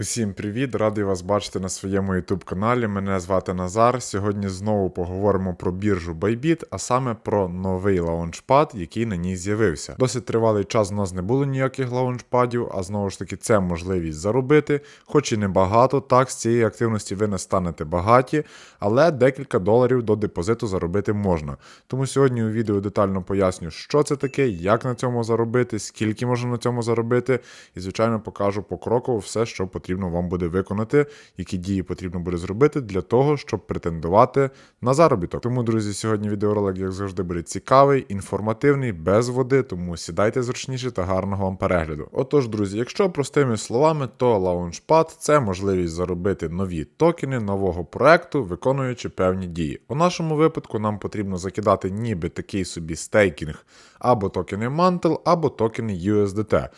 Усім привіт! Радий вас бачити на своєму YouTube каналі. Мене звати Назар. Сьогодні знову поговоримо про біржу Bybit, а саме про новий лаунчпад, який на ній з'явився. Досить тривалий час у нас не було ніяких лаунчпадів, а знову ж таки, це можливість заробити, хоч і не багато. Так, з цієї активності ви не станете багаті, але декілька доларів до депозиту заробити можна. Тому сьогодні у відео детально поясню, що це таке, як на цьому заробити, скільки можна на цьому заробити, і звичайно покажу покроково все, що потрібно вам буде виконати, які дії потрібно буде зробити для того, щоб претендувати на заробіток. Тому, друзі, сьогодні відеоролик, як завжди, буде цікавий, інформативний, без води, тому сідайте зручніше та гарного вам перегляду. Отож, друзі, якщо простими словами, то Launchpad – це можливість заробити нові токени нового проекту, виконуючи певні дії. У нашому випадку нам потрібно закидати ніби такий собі стейкінг або токени Mantle, або токени USDT.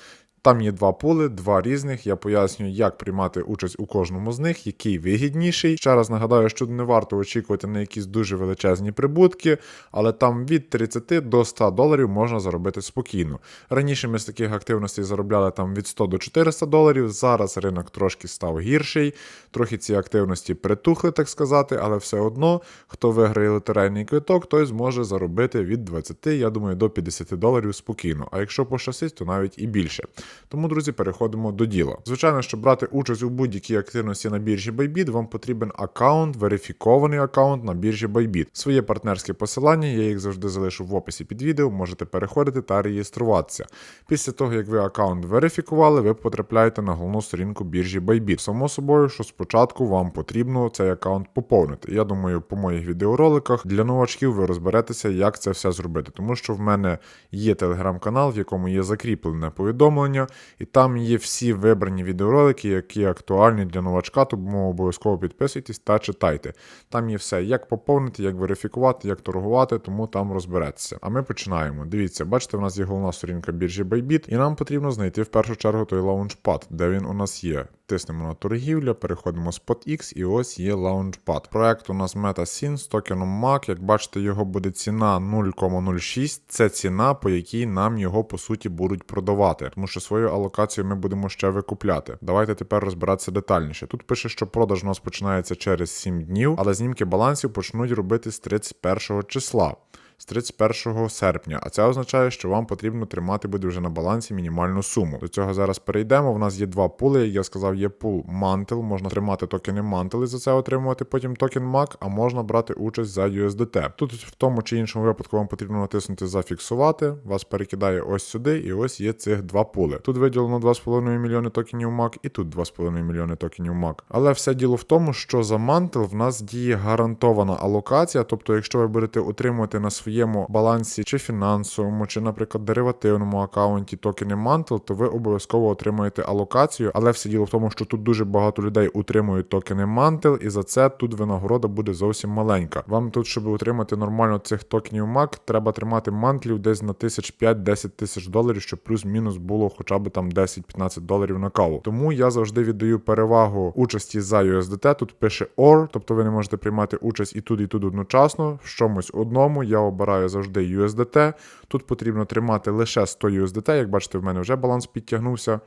Там є два пули, два різних. Я пояснюю, як приймати участь у кожному з них, який вигідніший. Ще раз нагадаю, що не варто очікувати на якісь дуже величезні прибутки, але там від 30 до 100 доларів можна заробити спокійно. Раніше ми з таких активностей заробляли там від 100 до 400 доларів. Зараз ринок трошки став гірший, трохи ці активності притухли, так сказати, але все одно, хто виграє лотерейний квиток, той зможе заробити від 20, я думаю, до 50 доларів спокійно. А якщо пощастить, то навіть і більше. Тому, друзі, переходимо до діла. Звичайно, щоб брати участь у будь-якій активності на біржі Bybit, вам потрібен аккаунт, верифікований аккаунт на біржі Bybit. Своє партнерське посилання, я їх завжди залишу в описі під відео, можете переходити та реєструватися. Після того, як ви аккаунт верифікували, ви потрапляєте на головну сторінку біржі Bybit. Само собою, що спочатку вам потрібно цей аккаунт поповнити. Я думаю, по моїх відеороликах для новачків ви розберетеся, як це все зробити, тому що в мене є телеграм-канал, в якому є закріплене повідомлення і там є всі вибрані відеоролики, які актуальні для новачка, тому обов'язково підписуйтесь та читайте. Там є все, як поповнити, як верифікувати, як торгувати, тому там розберетеся. А ми починаємо. Дивіться, бачите, в нас є головна сторінка біржі Bybit, і нам потрібно знайти в першу чергу той лаунчпад, де він у нас є. Тиснемо на торгівля, переходимо з SpotX і ось є Launchpad. Проект у нас MetaSyn з токеном MAC. Як бачите, його буде ціна 0,06. Це ціна, по якій нам його по суті будуть продавати, тому що свою алокацію ми будемо ще викупляти. Давайте тепер розбиратися детальніше. Тут пише, що продаж у нас починається через 7 днів, але знімки балансів почнуть робити з 31 числа з 31 серпня, а це означає, що вам потрібно тримати буде вже на балансі мінімальну суму. До цього зараз перейдемо. У нас є два пули. Як я сказав, є пул Mantle, можна тримати токени Mantle і за це отримувати потім токен MAC, а можна брати участь за USDT. Тут в тому чи іншому випадку вам потрібно натиснути зафіксувати, вас перекидає ось сюди, і ось є цих два пули. Тут виділено 2,5 мільйони токенів MAC і тут 2,5 мільйони токенів MAC. Але все діло в тому, що за Mantle в нас діє гарантована алокація, тобто, якщо ви будете утримувати на своїй своєму балансі, чи фінансовому, чи, наприклад, деривативному аккаунті токени Mantle, то ви обов'язково отримаєте алокацію. Але все діло в тому, що тут дуже багато людей утримують токени Mantle, і за це тут винагорода буде зовсім маленька. Вам тут, щоб утримати нормально цих токенів MAC, треба тримати мантлів десь на тисяч 5-10 тисяч доларів, щоб плюс-мінус було хоча б там 10-15 доларів на каву. Тому я завжди віддаю перевагу участі за USDT. Тут пише OR, тобто ви не можете приймати участь і тут, і тут одночасно. В чомусь одному я обираю завжди USDT. Тут потрібно тримати лише 100 USDT. Як бачите, в мене вже баланс підтягнувся.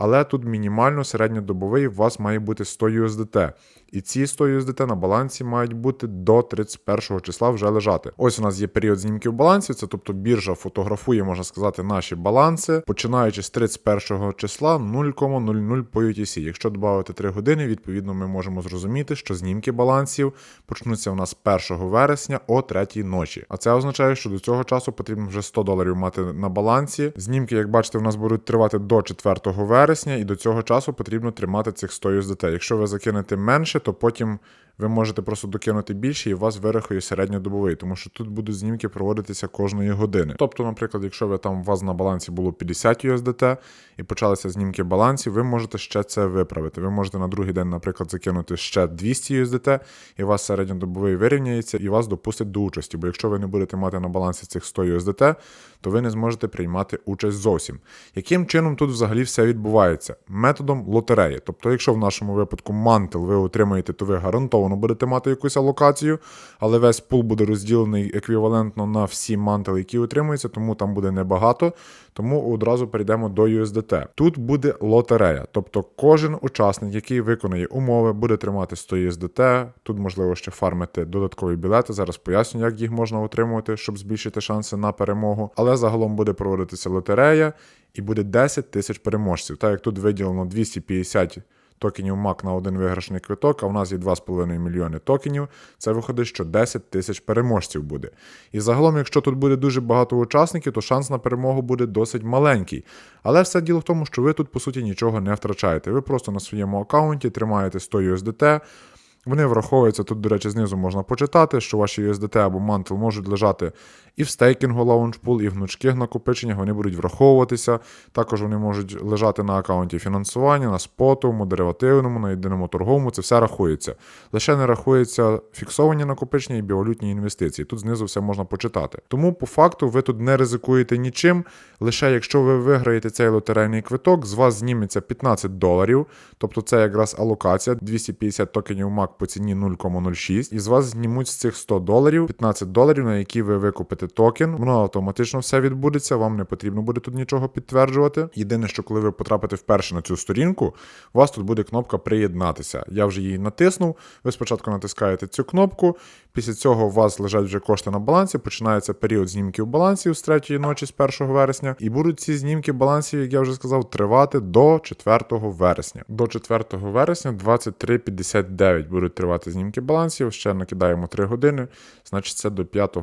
Але тут мінімально середньодобовий у вас має бути 100 USDT. І ці 100 USDT на балансі мають бути до 31 числа вже лежати. Ось у нас є період знімків балансів, це тобто біржа фотографує, можна сказати, наші баланси, починаючи з 31 числа 0,00 по UTC. Якщо додати 3 години, відповідно ми можемо зрозуміти, що знімки балансів почнуться у нас 1 вересня о 3 ночі. А це означає, що до цього часу потрібно вже 100 доларів мати на балансі. Знімки, як бачите, у нас будуть тривати до 4 вересня, і до цього часу потрібно тримати цих 100 USDT. Якщо ви закинете менше, то потім ви можете просто докинути більше і у вас вирахує середньодобовий, тому що тут будуть знімки проводитися кожної години. Тобто, наприклад, якщо ви там у вас на балансі було 50 USDT і почалися знімки балансів, ви можете ще це виправити. Ви можете на другий день, наприклад, закинути ще 200 USDT, і у вас середньодобовий вирівняється і вас допустять до участі. Бо якщо ви не будете мати на балансі цих 100 USDT, то ви не зможете приймати участь зовсім. Яким чином тут взагалі все відбувається? Методом лотереї. Тобто, якщо в нашому випадку мантел ви отримаєте, то ви гарантовано зону будете мати якусь алокацію, але весь пул буде розділений еквівалентно на всі мантели, які отримуються, тому там буде небагато. Тому одразу перейдемо до USDT. Тут буде лотерея, тобто кожен учасник, який виконає умови, буде тримати 100 USDT. Тут можливо ще фармити додаткові білети. Зараз поясню, як їх можна отримувати, щоб збільшити шанси на перемогу. Але загалом буде проводитися лотерея і буде 10 тисяч переможців. Так як тут виділено 250 токенів MAC на один виграшний квиток, а у нас є 2,5 мільйони токенів. Це виходить, що 10 тисяч переможців буде. І загалом, якщо тут буде дуже багато учасників, то шанс на перемогу буде досить маленький. Але все діло в тому, що ви тут, по суті, нічого не втрачаєте. Ви просто на своєму аккаунті тримаєте 100 USDT. Вони враховуються тут, до речі, знизу можна почитати, що ваші USDT або мантл можуть лежати і в стейкінгу лаунчпул, і в гнучких накопиченнях, вони будуть враховуватися. Також вони можуть лежати на аккаунті фінансування, на спотовому, деривативному, на єдиному торговому. Це все рахується. Лише не рахується фіксовані накопичення і біовалютні інвестиції. Тут знизу все можна почитати. Тому, по факту, ви тут не ризикуєте нічим. Лише якщо ви виграєте цей лотерейний квиток, з вас зніметься 15 доларів, тобто це якраз алокація 250 токенів MAC по ціні 0,06, і з вас знімуть з цих 100 доларів 15 доларів, на які ви викупите токен. Воно автоматично все відбудеться, вам не потрібно буде тут нічого підтверджувати. Єдине, що коли ви потрапите вперше на цю сторінку, у вас тут буде кнопка приєднатися. Я вже її натиснув. Ви спочатку натискаєте цю кнопку. Після цього у вас лежать вже кошти на балансі. Починається період знімків балансів з 3 ночі, з 1 вересня. І будуть ці знімки балансів, як я вже сказав, тривати до 4 вересня. До 4 вересня 23.59 будуть тривати знімки балансів. Ще накидаємо 3 години. Значить, це до 5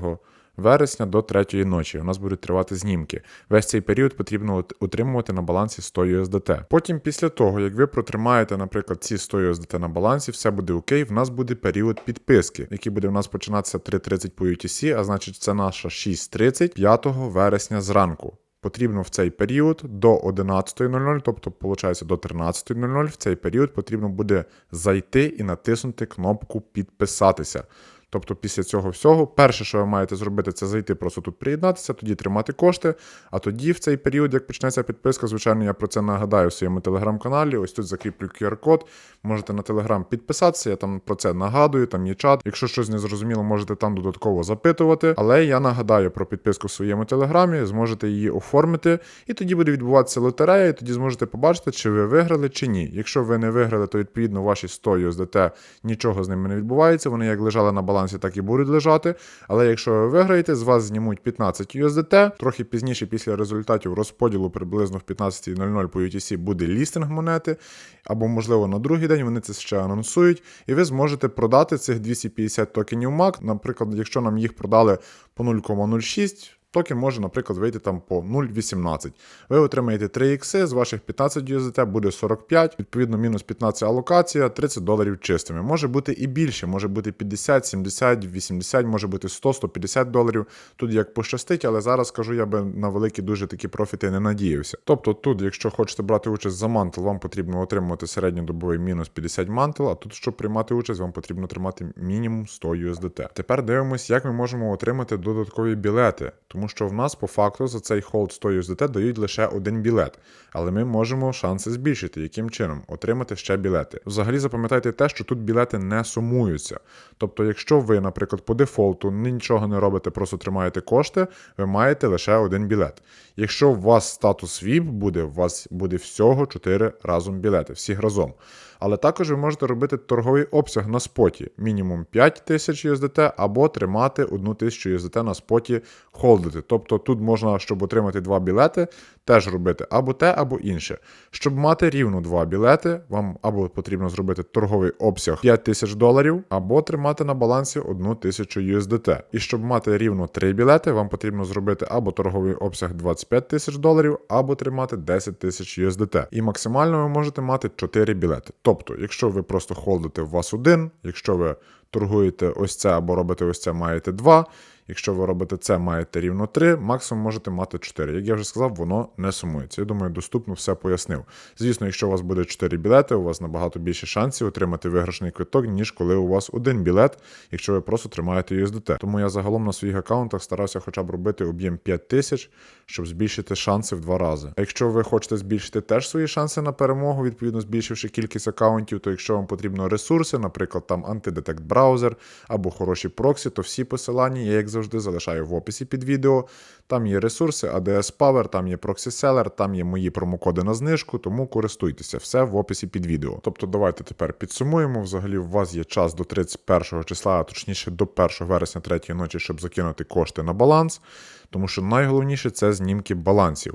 вересня до 3 ночі. У нас будуть тривати знімки. Весь цей період потрібно утримувати на балансі 100 USDT. Потім, після того, як ви протримаєте, наприклад, ці 100 USDT на балансі, все буде окей. В нас буде період підписки, який буде у нас починатися 3.30 по UTC, а значить, це наша 6.30 5 вересня зранку. Потрібно в цей період до 11.00, тобто, виходить, до 13.00, в цей період потрібно буде зайти і натиснути кнопку підписатися. Тобто, після цього всього, перше, що ви маєте зробити, це зайти, просто тут приєднатися, тоді тримати кошти. А тоді, в цей період, як почнеться підписка, звичайно, я про це нагадаю в своєму телеграм-каналі. Ось тут закріплю QR-код. Можете на телеграм підписатися, я там про це нагадую, там є чат. Якщо щось не зрозуміло, можете там додатково запитувати. Але я нагадаю про підписку в своєму телеграмі, зможете її оформити, і тоді буде відбуватися лотерея, і тоді зможете побачити, чи ви виграли, чи ні. Якщо ви не виграли, то відповідно ваші 100 USDT нічого з ними не відбувається. Вони як лежали на балансі, так і будуть лежати. Але якщо ви виграєте, з вас знімуть 15 USDT. Трохи пізніше, після результатів розподілу, приблизно в 15.00 по UTC буде лістинг монети, або, можливо, на другий день вони це ще анонсують, і ви зможете продати цих 250 токенів MAC. Наприклад, якщо нам їх продали по 0,06. Токен може, наприклад, вийти там по 0,18. Ви отримаєте 3 ікси, з ваших 15 USDT буде 45, відповідно, мінус 15 алокація, 30 доларів чистими. Може бути і більше, може бути 50, 70, 80, може бути 100, 150 доларів. Тут як пощастить, але зараз скажу, я би на великі дуже такі профіти не надіявся. Тобто тут, якщо хочете брати участь за мантл, вам потрібно отримувати середньодобовий мінус 50 мантл, а тут, щоб приймати участь, вам потрібно тримати мінімум 100 USDT. Тепер дивимось, як ми можемо отримати додаткові білети, тому що в нас по факту за цей холд 100 USDT дають лише один білет, але ми можемо шанси збільшити. Яким чином? Отримати ще білети. Взагалі запам'ятайте те, що тут білети не сумуються. Тобто, якщо ви, наприклад, по дефолту нічого не робите, просто тримаєте кошти, ви маєте лише один білет. Якщо у вас статус VIP буде, у вас буде всього 4 разом білети, всі разом. Але також ви можете робити торговий обсяг на споті, мінімум 5 тисяч USDT, або тримати 1 тисячу USDT на споті холдити. Тобто тут можна, щоб отримати два білети, теж робити або те, або інше. Щоб мати рівно два білети, вам або потрібно зробити торговий обсяг 5 тисяч доларів, або тримати на балансі 1 тисячу USDT. І щоб мати рівно 3 білети, вам потрібно зробити або торговий обсяг 25 тисяч доларів, або тримати 10 тисяч USDT. І максимально ви можете мати 4 білети. Тобто, якщо ви просто холдите у вас один, якщо ви торгуєте ось це або робите ось це, маєте два. Якщо ви робите це, маєте рівно 3, максимум можете мати 4. Як я вже сказав, воно не сумується. Я думаю, доступно все пояснив. Звісно, якщо у вас буде 4 білети, у вас набагато більше шансів отримати виграшний квиток, ніж коли у вас один білет, якщо ви просто тримаєте USDT. Тому я загалом на своїх аккаунтах старався хоча б робити об'єм 5 тисяч, щоб збільшити шанси в два рази. А якщо ви хочете збільшити теж свої шанси на перемогу, відповідно збільшивши кількість аккаунтів, то якщо вам потрібно ресурси, наприклад, там антидетект браузер або хороші проксі, то всі посилання я, як завжди, залишаю в описі під відео. Там є ресурси, ADS Power, там є Proxy Seller, там є мої промокоди на знижку, тому користуйтеся. Все в описі під відео. Тобто, давайте тепер підсумуємо. Взагалі, у вас є час до 31 числа, а точніше до 1 вересня 3 ночі, щоб закинути кошти на баланс. Тому що найголовніше це знімки балансів.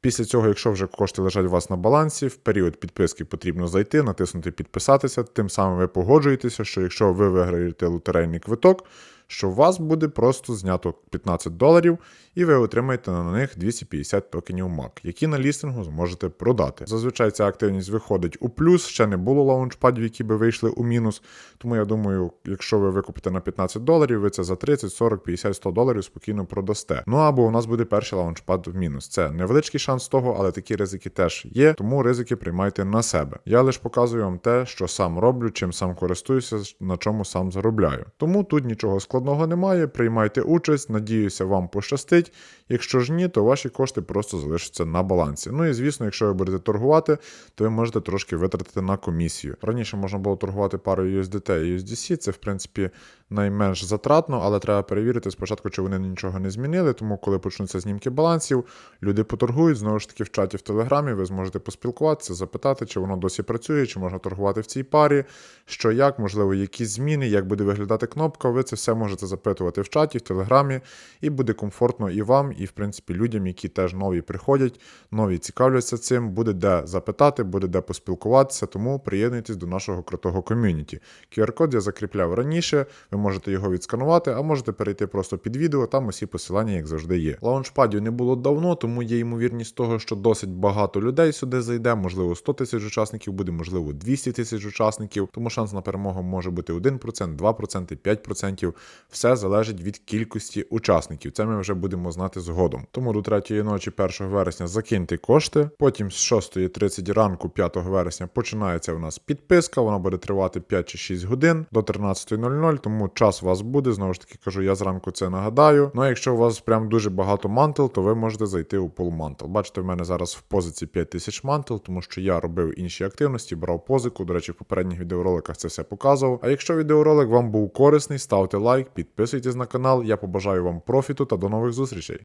Після цього, якщо вже кошти лежать у вас на балансі, в період підписки потрібно зайти, натиснути підписатися. Тим самим ви погоджуєтеся, що якщо ви виграєте лотерейний квиток, що у вас буде просто знято 15 доларів, і ви отримаєте на них 250 токенів MAC, які на лістингу зможете продати. Зазвичай ця активність виходить у плюс, ще не було лаунчпадів, які би вийшли у мінус. Тому я думаю, якщо ви викупите на 15 доларів, ви це за 30, 40, 50, 100 доларів спокійно продасте. Ну або у нас буде перший лаунчпад в мінус. Це невеличкий шанс того, але такі ризики теж є, тому ризики приймайте на себе. Я лише показую вам те, що сам роблю, чим сам користуюся, на чому сам заробляю. Тому тут нічого складного немає. Приймайте участь, надіюся, вам пощастить. Якщо ж ні, то ваші кошти просто залишаться на балансі. Ну і звісно, якщо ви будете торгувати, то ви можете трошки витратити на комісію. Раніше можна було торгувати парою USDT і USDC, це в принципі найменш затратно, але треба перевірити спочатку, чи вони нічого не змінили. Тому, коли почнуться знімки балансів, люди поторгують знову ж таки в чаті в Телеграмі. Ви зможете поспілкуватися, запитати, чи воно досі працює, чи можна торгувати в цій парі, що як, можливо, якісь зміни, як буде виглядати кнопка. Ви це все можете запитувати в чаті, в Телеграмі, і буде комфортно і вам, і в принципі людям, які теж нові приходять, нові цікавляться цим. Буде де запитати, буде де поспілкуватися. Тому приєднуйтесь до нашого крутого ком'юніті. QR-код я закріпляв раніше. Ви можете його відсканувати, а можете перейти просто під відео. Там усі посилання, як завжди, є. Лаунчпадів не було давно, тому є ймовірність того, що досить багато людей сюди зайде. Можливо, 100 тисяч учасників буде, можливо, 200 тисяч учасників. Тому шанс на перемогу може бути 1%, 2%, 5%. Все залежить від кількості учасників. Це ми вже будемо знати згодом. Тому до 3 ночі 1 вересня закиньте кошти. Потім з 6.30 ранку 5 вересня починається у нас підписка. Вона буде тривати 5 чи 6 годин до 13.00, тому час у вас буде. Знову ж таки кажу, я зранку це нагадаю. Ну а якщо у вас прям дуже багато мантел, то ви можете зайти у пул мантел. Бачите, в мене зараз в позиці 5000 мантел, тому що я робив інші активності, брав позику. До речі, в попередніх відеороликах це все показував. А якщо відеоролик вам був корисний, ставте лайк, підписуйтесь на канал. Я побажаю вам профіту та до нових зустрічей.